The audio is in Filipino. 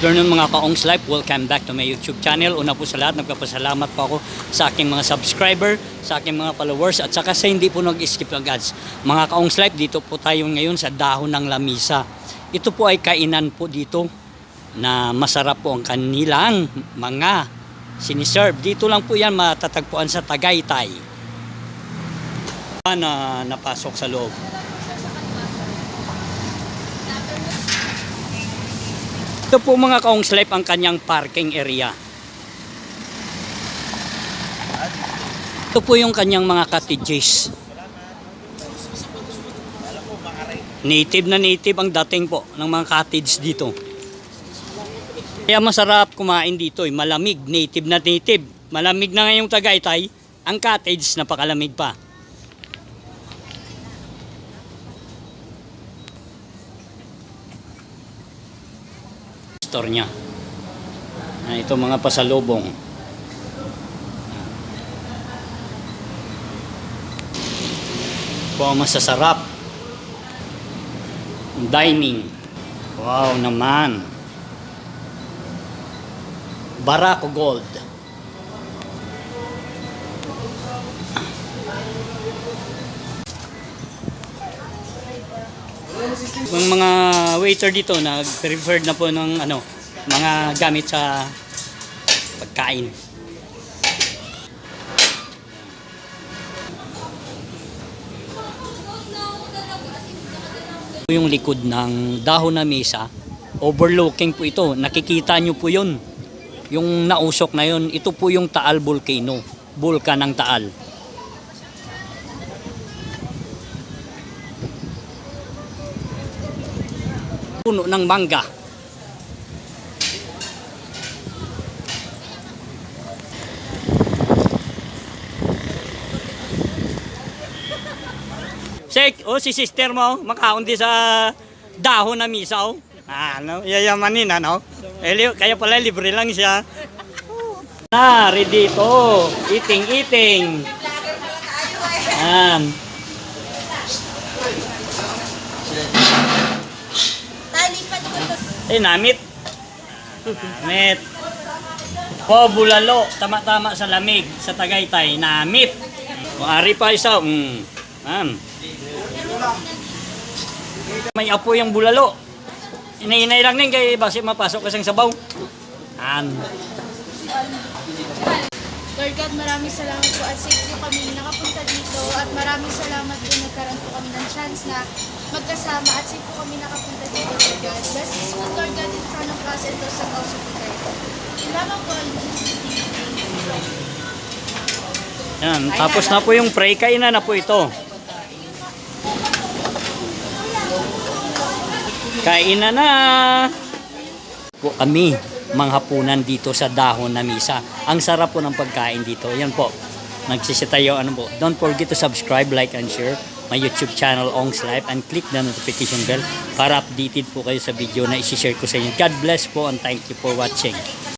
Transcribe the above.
Afternoon mga ka-Ongs Life, welcome back to my YouTube channel. Una po sa lahat, nagpapasalamat po ako sa aking mga subscriber, sa aking mga followers, at saka sa hindi po nag-skip ng ads. Mga ka-Ongs Life, dito po tayo ngayon sa dahon ng lamisa. Ito po ay kainan po dito na masarap po ang kanilang mga siniserve. Dito lang po yan matatagpuan sa Tagaytay. Na napasok sa loob. Ito po mga life ang kanyang parking area. Ito po yung kanyang mga cottages. Native na native ang dating po ng mga cottage dito. Kaya masarap kumain dito, eh. malamig, native na native. Malamig na ngayong Tagaytay, ang cottage napakalamig pa. Store niya. Ah, ito mga pasalubong. Po masasarap. Dining. Wow naman. Barako Gold. Yung mga waiter dito nag-preferred na po ng ano, mga gamit sa pagkain. Yung likod ng dahon na mesa, overlooking po ito. Nakikita nyo po yun. Yung nausok na yun, ito po yung Taal Volcano. Bulkan ng Taal. Puno ng mangga. Sek, oh si sister mo, makaon di sa dahon na misa oh. Ah, ano, yayamanin ano. Elio, kaya pala libre lang siya. Ah, ready to. Eating, eating. Yan. Talipat ko to. Eh, namit. Namit. Po, bulalo. Tama-tama sa lamig. Sa Tagaytay. Namit. O, ari pa isa. Mm. Ma'am. May apo yung bulalo. Inainay lang din kay basi mapasok kasang sabaw. An. Lord God, maraming salamat po at safe po kami nakapunta dito at maraming salamat po nagkaroon po kami ng chance na magkasama at safe po kami nakapunta. Bless this food, Lord God, in front of us and those that also po, in Jesus' name. Yan. Tapos na po yung pray. Kainan na po ito. Kainan na. Po kami mga hapunan dito sa dahon na misa. Ang sarap po ng pagkain dito. Yan po. Nagsisitayo ano po. Don't forget to subscribe, like, and share my YouTube channel Ong's Life and click the notification bell para updated po kayo sa video na isi-share ko sa inyo. God bless po and thank you for watching.